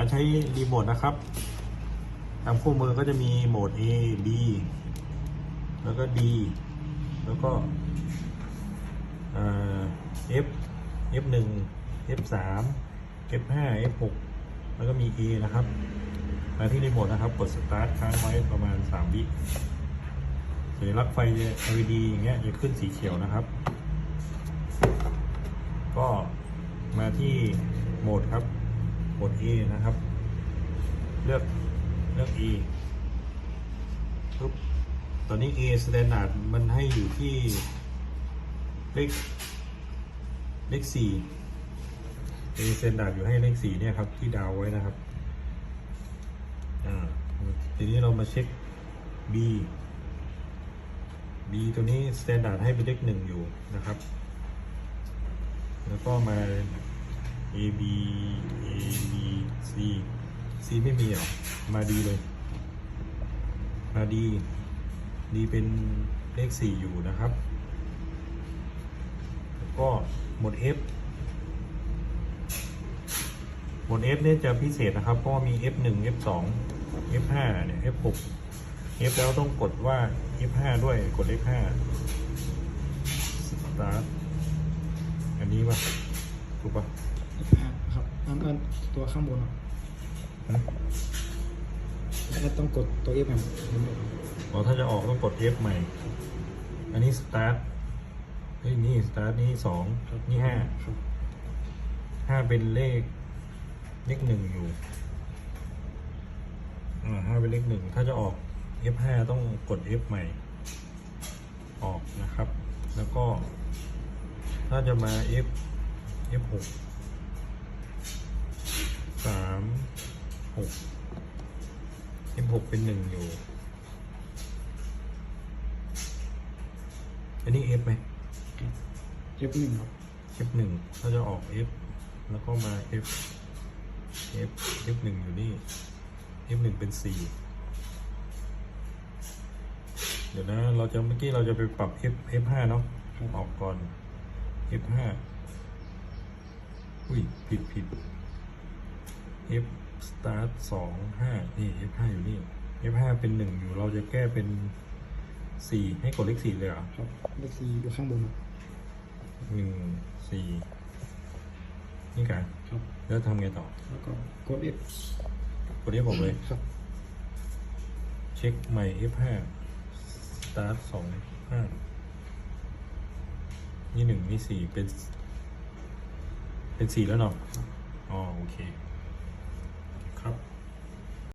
การใช้รีโมทนะครับ ตามคู่มือก็จะมีโหมด A B แล้วก็ D แล้วก็ F F1 F3 F5 F6 แล้วก็มี A นะครับมาที่รีโมทนะครับ กด Start ค้างไว้ประมาณ 3 วิสัญลักษณ์ไฟ LED อย่างเงี้ยจะขึ้นสีเขียวนะครับ ก็มาที่โหมดครับ โหมด A นะครับ เลือกเลือก A ปุ๊บตอนนี้ A standard มันให้อยู่ที่เลขเลขสี่ A standard อยู่ให้เลขสี่เนี่ยครับ ที่ดาวไว้นะครับอ่าทีนี้เรามาเช็ค B B ตัวนี้ standard ให้เป็นเลขหนึ่งอยู่นะครับ แล้วก็มา A B A B C C ไม่มีหรอ มาดีเลย มาดี ดีเป็นเลขสี่อยู่นะครับ แล้วก็หมด F หมด F เนี่ยจะพิเศษนะครับ เพราะว่ามี F1 F2 F5 เนี่ย F6 F แล้วต้องกดว่า F5 ด้วย กด F5 start อันนี้ป่ะ ถูกป่ะ อันอันตัวข้างบนครับฮะแล้วต้องกดตัว F ครับอ๋อถ้าจะออกต้องกด F ใหม่ อันนี้ start เฮ้ยนี่ start นี่สองนี่ห้าครับห้าเป็นเลข เลขหนึ่งอยู่อ่าห้าเป็นเลขหนึ่งถ้าจะออก F5 ต้องกด F ใหม่ ออกนะครับ แล้วก็ ถ้าจะมา F F6 ส หก F6 เป็นหนึ่งอยู่ อันนี้ F ไหม F หนึ่งครับ F หนึ่งถ้าจะออก F แล้วก็มา F F F หนึ่งอยู่นี่ F หนึ่งเป็นสี่เดี๋ยวนะเราจะเมื่อกี้เราจะไปปรับ F F ห้าเนาะครับ ออกก่อน F ห้าอุ้ยผิดผิด F start สองห้านี่ F ห้าอยู่นี่ F ห้าเป็นหนึ่งอยู่เราจะแก้เป็นสี่ให้กดเลขสี่เลยเหรอครับเลขสี่อยู่ข้างบนครับหนึ่งสี่นี่กันครับแล้วทำไงต่อ แล้วก็กด F กด F6 เลย ครับ เช็คใหม่ F5 start สองห้านี่หนึ่งนี่สี่เป็น เป็นสี่แล้วเนาะอ๋อโอเค